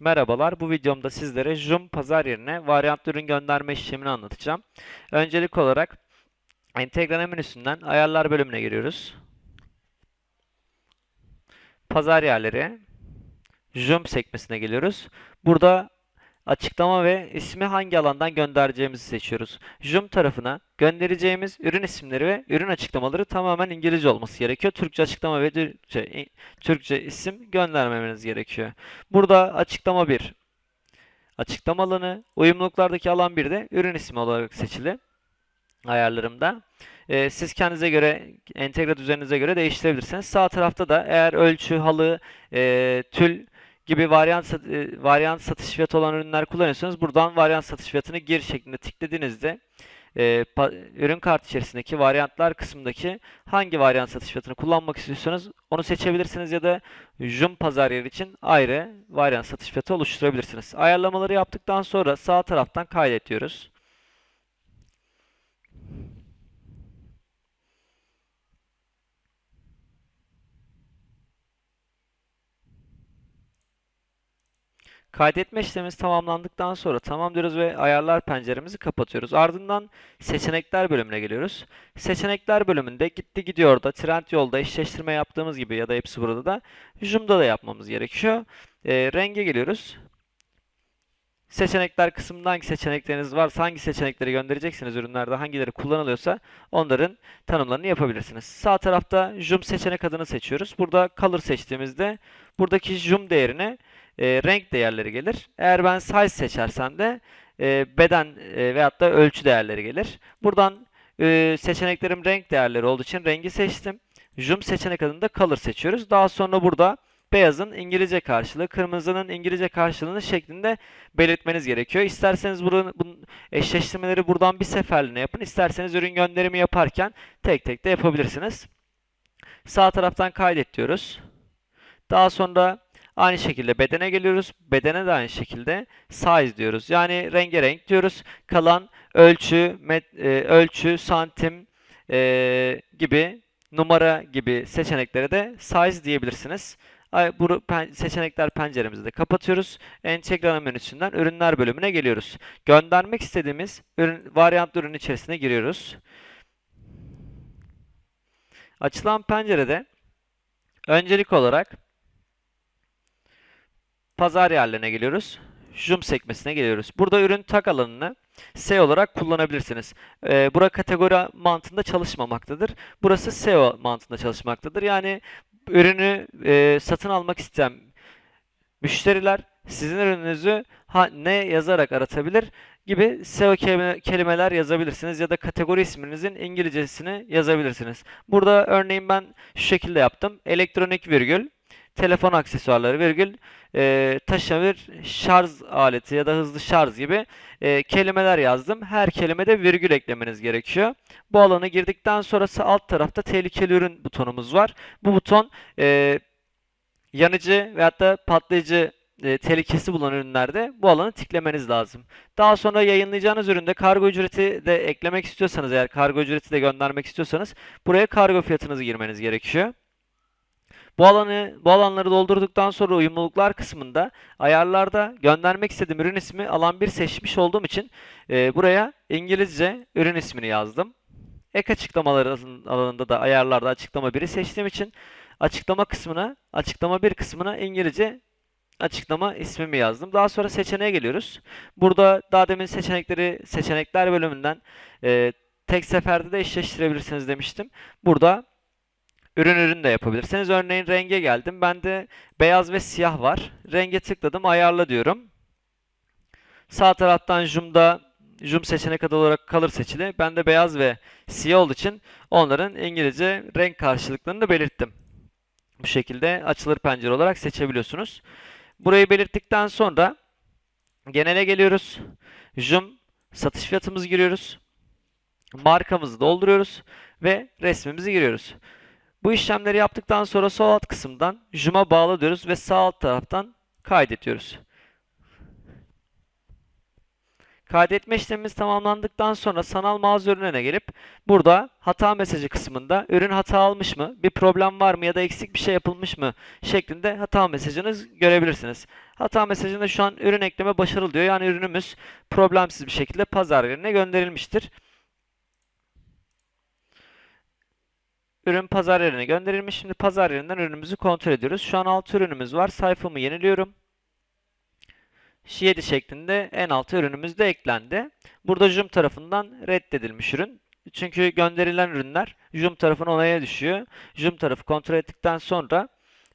Merhabalar, bu videomda sizlere Joom pazar yerine varyantlı ürün gönderme işlemini anlatacağım. Öncelik olarak entegre menüsünden ayarlar bölümüne giriyoruz. Pazar yerleri, Joom sekmesine geliyoruz. Burada açıklama ve ismi hangi alandan göndereceğimizi seçiyoruz. Joom tarafına göndereceğimiz ürün isimleri ve ürün açıklamaları tamamen İngilizce olması gerekiyor. Türkçe açıklama ve Türkçe, Türkçe isim göndermemeniz gerekiyor. Burada açıklama 1, açıklama alanı, uyumluluklardaki alan 1 de ürün ismi olarak seçili ayarlarımda. Ee, siz kendinize göre, entegre düzeninize göre değiştirebilirsiniz. Sağ tarafta da eğer ölçü, halı, e, tül gibi varyant e, varyant satış fiyatı olan ürünler kullanıyorsanız buradan varyant satış fiyatını gir şeklinde tıkladığınızda e, ürün kart içerisindeki varyantlar kısmındaki hangi varyant satış fiyatını kullanmak istiyorsanız onu seçebilirsiniz ya da Joom pazar yeri için ayrı varyant satış fiyatı oluşturabilirsiniz. Ayarlamaları yaptıktan sonra sağ taraftan kaydet diyoruz. Kaydetme işlemimiz tamamlandıktan sonra tamam diyoruz ve ayarlar penceremizi kapatıyoruz. Ardından seçenekler bölümüne geliyoruz. Seçenekler bölümünde gitti gidiyor da Trendyol'da eşleştirme yaptığımız gibi ya da hepsi burada da Joom'da da yapmamız gerekiyor. Ee, renge geliyoruz. Seçenekler kısmında hangi seçenekleriniz varsa hangi seçenekleri göndereceksiniz ürünlerde hangileri kullanılıyorsa onların tanımlarını yapabilirsiniz. Sağ tarafta Joom seçenek adını seçiyoruz. Burada Color seçtiğimizde buradaki Joom değerine e, renk değerleri gelir. Eğer ben size seçersem de e, beden e, veyahut da ölçü değerleri gelir. Buradan e, seçeneklerim renk değerleri olduğu için rengi seçtim. Zoom seçenek adında color seçiyoruz. Daha sonra burada beyazın İngilizce karşılığı, kırmızının İngilizce karşılığını şeklinde belirtmeniz gerekiyor. İsterseniz bunun, bunun eşleştirmeleri buradan bir seferliğine yapın. İsterseniz ürün gönderimi yaparken tek tek de yapabilirsiniz. Sağ taraftan kaydet diyoruz. Daha sonra Aynı şekilde bedene geliyoruz. Bedene de aynı şekilde size diyoruz. Yani rengarenk diyoruz. Kalan ölçü, met, e, ölçü, santim e, gibi numara gibi seçeneklere de size diyebilirsiniz. Bu seçenekler penceremizi de kapatıyoruz. Entegre menüsünden ürünler bölümüne geliyoruz. Göndermek istediğimiz ürün, varyant ürün içerisine giriyoruz. Açılan pencerede öncelik olarak pazar yerlerine geliyoruz. Joom sekmesine geliyoruz. Burada ürün tag alanını SEO olarak kullanabilirsiniz. Ee, bura kategori mantığında çalışmamaktadır. Burası SEO mantığında çalışmaktadır. Yani ürünü e, satın almak isteyen müşteriler sizin ürününüzü ha, ne yazarak aratabilir gibi SEO kelime- kelimeler yazabilirsiniz ya da kategori isminizin İngilizcesini yazabilirsiniz. Burada örneğin ben şu şekilde yaptım. Elektronik virgül telefon aksesuarları virgül e, taşınabilir şarj aleti ya da hızlı şarj gibi e, kelimeler yazdım. Her kelimede virgül eklemeniz gerekiyor. Bu alanı girdikten sonrası alt tarafta tehlikeli ürün butonumuz var. Bu buton e, yanıcı veyahut da patlayıcı e, tehlikesi bulunan ürünlerde bu alanı tiklemeniz lazım. Daha sonra yayınlayacağınız üründe kargo ücreti de eklemek istiyorsanız eğer kargo ücreti de göndermek istiyorsanız buraya kargo fiyatınızı girmeniz gerekiyor. Bu alanı, bu alanları doldurduktan sonra uyumluluklar kısmında ayarlarda göndermek istediğim ürün ismi alan 1 seçmiş olduğum için e, buraya İngilizce ürün ismini yazdım. Ek açıklamaları alanında da ayarlarda açıklama 1'i seçtiğim için açıklama kısmına, açıklama 1 kısmına İngilizce açıklama ismimi yazdım. Daha sonra seçeneğe geliyoruz. Burada daha demin seçenekleri seçenekler bölümünden e, tek seferde de eşleştirebilirsiniz demiştim. Burada Ürün ürün de yapabilirsiniz. Örneğin renge geldim. Bende beyaz ve siyah var. Renge tıkladım. Ayarla diyorum. Sağ taraftan Zoom'da Zoom seçenek adı olarak kalır seçili. Bende beyaz ve siyah olduğu için onların İngilizce renk karşılıklarını belirttim. Bu şekilde açılır pencere olarak seçebiliyorsunuz. Burayı belirttikten sonra genele geliyoruz. Zoom satış fiyatımızı giriyoruz. Markamızı dolduruyoruz ve resmimizi giriyoruz. Bu işlemleri yaptıktan sonra sol alt kısımdan Zoom'a bağla diyoruz ve sağ alt taraftan kaydediyoruz. Kaydetme işlemimiz tamamlandıktan sonra sanal mağaza ürününe gelip burada hata mesajı kısmında ürün hata almış mı, bir problem var mı ya da eksik bir şey yapılmış mı şeklinde hata mesajını görebilirsiniz. Hata mesajında şu an ürün ekleme başarılı diyor. Yani ürünümüz problemsiz bir şekilde pazar yerine gönderilmiştir. Ürün pazar yerine gönderilmiş. Şimdi pazar yerinden ürünümüzü kontrol ediyoruz. Şu an 6 ürünümüz var. Sayfamı yeniliyorum. 7 şeklinde en altı ürünümüz de eklendi. Burada Joom tarafından reddedilmiş ürün. Çünkü gönderilen ürünler Joom tarafına onaya düşüyor. Joom tarafı kontrol ettikten sonra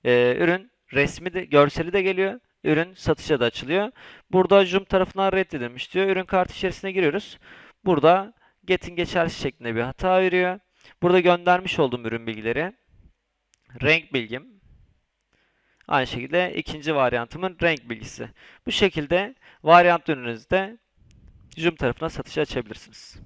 e, ürün resmi de görseli de geliyor. Ürün satışa da açılıyor. Burada Joom tarafından reddedilmiş diyor. Ürün kartı içerisine giriyoruz. Burada get'in geçersiz şeklinde bir hata veriyor. Burada göndermiş olduğum ürün bilgileri, renk bilgim, aynı şekilde ikinci varyantımın renk bilgisi. Bu şekilde varyant ürününüzde Joom tarafına satışa açabilirsiniz.